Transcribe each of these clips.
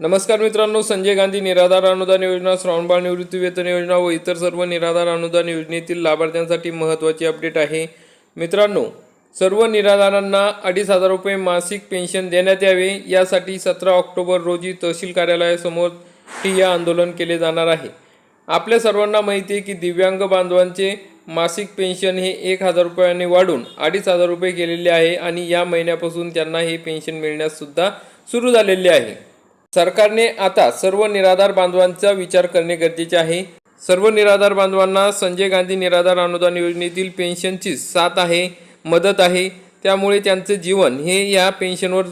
नमस्कार मित्रांनो संजय गांधी निराधार अनुदान योजना श्रावणबाळ निवृत्ती वेतन योजना व इतर सर्व निराधार अनुदान योजनेतील लाभार्थ्यांसाठी महत्त्वाची अपडेट आहे. मित्रांनो सर्व निराधारांना अडीच हजार रुपये मासिक पेन्शन देण्यात यावे. यासाठी सतरा ऑक्टोबर रोजी तहसील कार्यालयासमोर ठिय्या आंदोलन केले जाणार आहे. आपल्या सर्वांना माहिती आहे की दिव्यांग बांधवांचे मासिक पेन्शन हे एक हजार रुपयांनी वाढून अडीच हजार रुपये केलेले आहे आणि या महिन्यापासून त्यांना हे पेन्शन मिळण्यास सुद्धा सुरू झालेले आहे. सरकारने आता सर्व निराधार बांधवांचा विचार करणे गरजेचे आहे. सर्व निराधार बांधवांना संजय गांधी निराधार अनुदान योजनेतील पेन्शनची साथ आहे मदत आहे. त्यामुळे त्यांचं जीवन हे या पेन्शनवर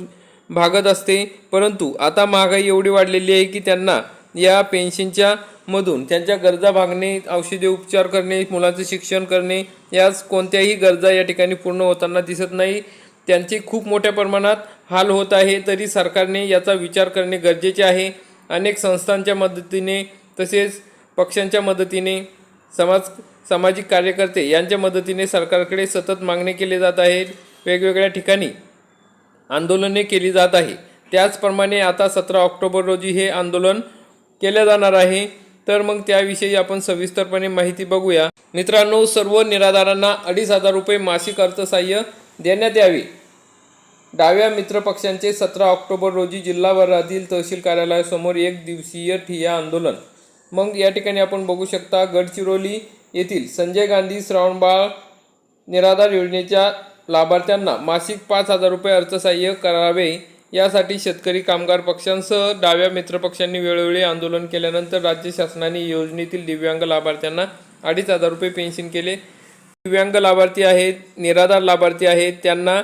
भागत असते. परंतु आता महागाई एवढी वाढलेली आहे की त्यांना या पेन्शनच्या मधून त्यांच्या गरजा भागणे औषधी उपचार करणे मुलांचे शिक्षण करणे याच कोणत्याही गरजा या ठिकाणी पूर्ण होताना दिसत नाही. त्यांचे खूप मोठ्या प्रमाणात हाल होत आहे तरी सरकारने याचा विचार करणे गरजेचे आहे. अनेक संस्थांच्या मदतीने तसेच पक्षांच्या मदतीने समाज सामाजिक कार्यकर्ते यांच्या मदतीने सरकारकडे सतत मागणी केली जात आहेत वेगवेगळ्या ठिकाणी आंदोलने केली जात आहे. त्याचप्रमाणे आता सतरा ऑक्टोबर रोजी हे आंदोलन केले जाणार आहे. तर मग त्याविषयी आपण सविस्तरपणे माहिती बघूया. मित्रांनो सर्व निराधारांना अडीच हजार रुपये मासिक अर्थसहाय्य देण्यात यावे. डाव्या मित्रपक्षांचे सतरा ऑक्टोबर रोजी जिल्हाभरातील तहसील कार्यालयासमोर एक दिवसीय ठिय्या आंदोलन. मग या ठिकाणी आपण बघू शकता गडचिरोली येथील संजय गांधी श्रावणबाळ निराधार योजनेच्या लाभार्थ्यांना मासिक पाच हजार रुपये अर्थसहाय्य करावे. यासाठी शेतकरी कामगार पक्षांसह डाव्या मित्रपक्षांनी वेळोवेळी आंदोलन केल्यानंतर राज्य शासनाने योजनेतील दिव्यांग लाभार्थ्यांना अडीच हजार रुपये पेन्शन केले. दिव्यांग लाभार्थी आहेत निराधार लाभार्थी आहेत त्यांना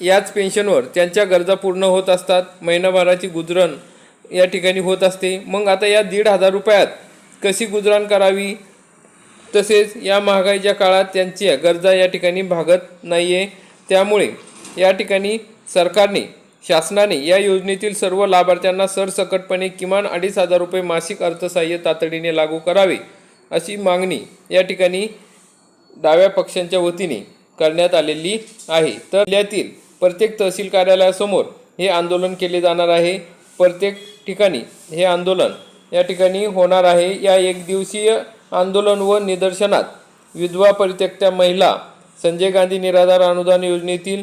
याच पेन्शनवर त्यांच्या गरजा पूर्ण होत असतात महिनाभराची गुजरण या ठिकाणी होत असते. मग आता या दीड हजार रुपयात कशी गुजरण करावी? तसेच या महागाईच्या काळात त्यांच्या गरजा या ठिकाणी भागत नाही आहे त्यामुळे या ठिकाणी सरकारने शासनाने या योजनेतील सर्व लाभार्थ्यांना सरसकटपणे किमान अडीच हजार रुपये मासिक अर्थसहाय्य तातडीने लागू करावे अशी मागणी या ठिकाणी डाव्या पक्षांच्या वतीने करण्यात आलेली आहे. तर जिल्ह्यातील प्रत्येक तहसील कार्यालयासमोर हे आंदोलन केले जाणार आहे. प्रत्येक ठिकाणी हे आंदोलन या ठिकाणी होणार आहे. या एक दिवसीय आंदोलन व निदर्शनात विधवा परित्यक्त्या महिला संजय गांधी निराधार अनुदान योजनेतील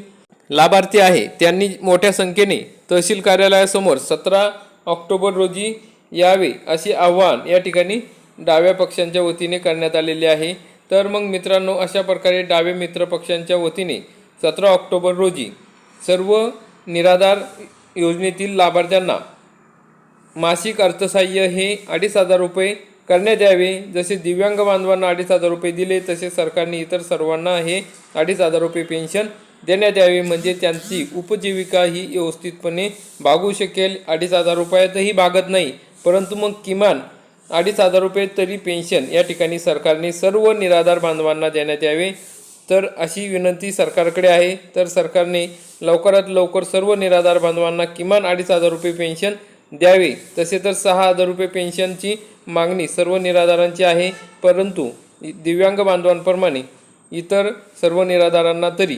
लाभार्थी आहे. त्यांनी मोठ्या संख्येने तहसील कार्यालयासमोर सतरा ऑक्टोबर रोजी यावे असे आव्हान या ठिकाणी डाव्या पक्षांच्या वतीने करण्यात आलेले आहे. तर मग मित्रांनो अशा प्रकारे डावे मित्र पक्षांच्या वतीने सतरा ऑक्टोबर रोजी सर्व निराधार योजनेतील लाभार्थ्यांना मासिक अर्थसहाय्य हे अडीच हजार रुपये करण्यात यावे. जसे दिव्यांग बांधवांना अडीच हजार रुपये दिले तसे सरकारने इतर सर्वांना हे अडीच हजार रुपये पेन्शन देण्यात यावे. म्हणजे त्यांची उपजीविका ही व्यवस्थितपणे भागू शकेल. अडीच हजार रुपयातही भागत नाही. परंतु मग किमान अडीच हजार रुपये तरी पेन्शन या ठिकाणी सरकारने सर्व निराधार बांधवांना देण्यात यावे. तर अशी विनंती सरकारकडे आहे. तर सरकारने लवकरात लवकर सर्व निराधार बांधवांना किमान अडीच हजार रुपये पेन्शन द्यावे. तसे तर सहा हजार रुपये पेन्शनची मागणी सर्व निराधारांची आहे. परंतु दिव्यांग बांधवांप्रमाणे इतर सर्व निराधारांना तरी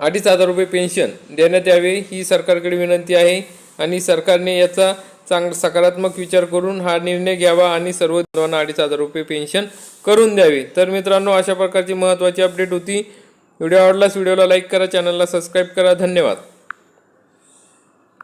अडीच हजार रुपये पेन्शन देण्यात यावे ही सरकारकडे विनंती आहे. आणि सरकारने याचा चांग सकारात्मक विचार करून हा निर्णय घ्यावा आणि सर्व बांधवांना अडीच हजार रुपये पेन्शन करून द्यावे. तर मित्रांनो अशा प्रकारची महत्त्वाची अपडेट होती. व्हिडिओ आवडलास व्हिडिओला लाईक करा चॅनलला सबस्क्राईब करा. धन्यवाद.